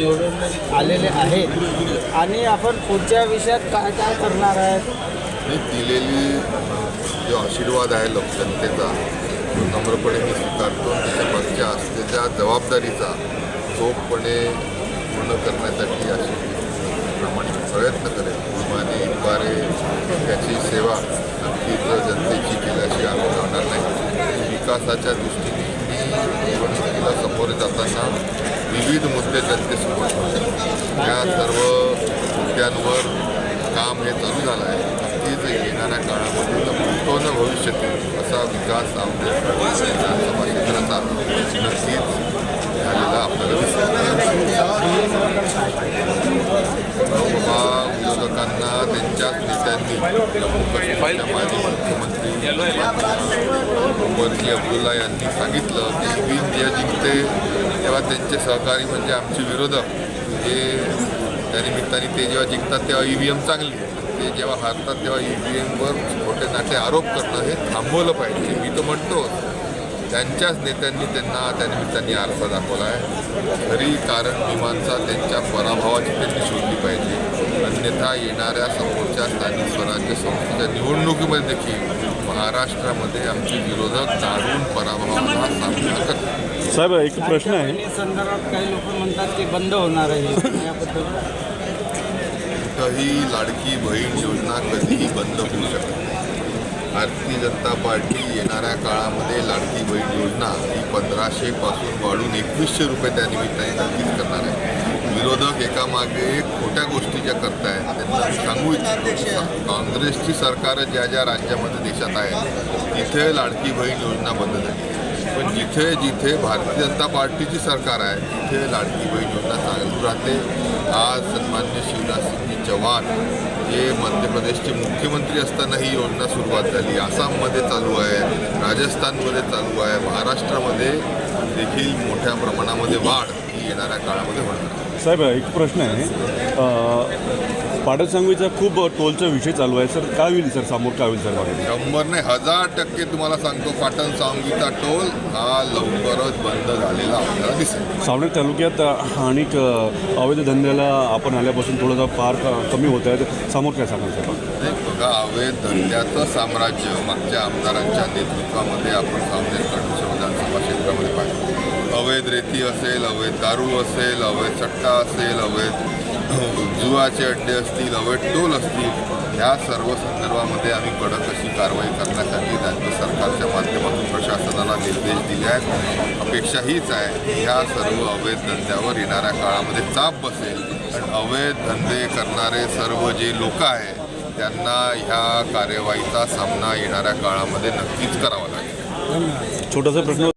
निवडून आलेले आहेत. आणि आपण पुढच्या विषयात काय काय करणार आहेत? मी दिलेली जो आशीर्वाद आहे लोक जनतेचा तो नम्रपणे मी स्वीकारतो. आणि त्याच्या मागच्या असलेल्या जबाबदारीचा चोखपणे पूर्ण करण्यासाठी अशी प्रामाणिक प्रयत्न करेल विमाने द्वारे त्याची सेवा नक्कीच जनतेची केल्याशी आम्ही जाणार नाही. विकासाच्या दृष्टीने मी निवडणुकीला सामोरे जाताना विविध मुद्दे जनतेसमोर ठेवले. या सर्व मुद्द्यांवर काम हे चालू झालं आहे नक्कीच येणाऱ्या काळामध्ये संपूर्ण भविष्यातील असा विकास आमच्या विधानसभा क्षेत्राचा नक्कीच झालेला आपल्याला दिसेल बाबा विरोधकांना नेत्यांनी जम्मू काश्मीरच्या माजी मुख्यमंत्री वरजी अब्दुल्ला यांनी सांगितलं की ईव्हीएम जे जिंकते तेव्हा त्यांचे सहकारी म्हणजे आमचे विरोधक हे त्या निमित्ताने ते जेव्हा जिंकतात तेव्हा ई व्ही एम चांगली ते जेव्हा हारतात तेव्हा ई व्ही एमवर मोठे नाटे आरोप करणं हे थांबवलं पाहिजे मी तर म्हणतो त्यांच्याच नेत्यांनी त्यांना त्या निमित्ताने आरसा दाखवला आहे खरी कारण विमानचा त्यांच्या पराभवाची त्यांनी शोधली पाहिजे अन्यथा येणाऱ्या समोरच्या स्थानिक स्वराज्य संस्थेच्या निवडणुकीमध्ये देखील महाराष्ट्रामध्ये आमचे विरोधक दारुण पराभवाला सामना करतात. साहेब एक प्रश्न आहे. संदर्भात काही लोक म्हणतात की बंद होणार आहे. याबद्दल. कुठंही लाडकी बहीण योजना कधीही बंद होऊ शकत नाही. भारतीय जनता पार्टी येणाऱ्या काळामध्ये लाडकी बहीण योजना ही पंधराशेपासून वाढून एकवीसशे रुपये त्या निमित्ताने नक्कीच करणार आहे. विरोधक एकामागे एक खोट्या गोष्टी ज्या करतायत त्यांना मी सांगू इच्छितो. काँग्रेसची सरकारं ज्या ज्या राज्यामध्ये देशात आहेत तिथे लाडकी बहीण योजना बंद झाली. पण जिथे जिथे भारतीय जनता पार्टीची सरकार आहे तिथे लाडकी बहीण योजना चालू राहते. आज सन्मान्य शिवराजसिंगजी चव्हाण हे मध्य प्रदेशचे मुख्यमंत्री असताना ही योजना सुरुवात झाली. आसाममध्ये चालू आहे राजस्थानमध्ये चालू आहे महाराष्ट्रामध्ये देखील मोठ्या प्रमाणामध्ये वाढ ही येणाऱ्या काळामध्ये होणार आहे. साहेब एक प्रश्न आहे. अ, पाडळसांगवीचा खूप टोलचा विषय चालू आहे. सर काय होईल सर? समोर काय होईल सर शंभर नाही हजार टक्के तुम्हाला सांगतो पाटण सांगीचा टोल हा लवकरच बंद झालेला आपल्याला दिसेल. सावनेर तालुक्यात आणि अवैध धंद्याला आपण आल्यापासून थोडंसं फार कमी होत आहे. तर समोर काय सांगाल सर? बघा अवैध धंद्याचं साम्राज्य मागच्या आमदारांच्या नेतृत्वामध्ये आपण सामने कडून विधानसभा क्षेत्रामध्ये पाहिजे अवैध रेती असेल अवैध दारू असेल अवैध सट्टा असेल अवैध जुवाचे अड्डे असतील अवैध टोल असतील ह्या सर्व संदर्भामध्ये आम्ही कडक अशी कारवाई करण्यासाठी राज्य सरकारच्या माध्यमातून प्रशासनाला निर्देश दिले आहेत अपेक्षा हीच आहे ह्या सर्व अवैध धंद्यावर येणाऱ्या काळामध्ये चाप बसेल आणि अवैध धंदे करणारे सर्व जे लोक आहेत त्यांना ह्या कार्यवाहीचा सामना येणाऱ्या काळामध्ये नक्कीच करावा लागेल छोटासा प्रश्न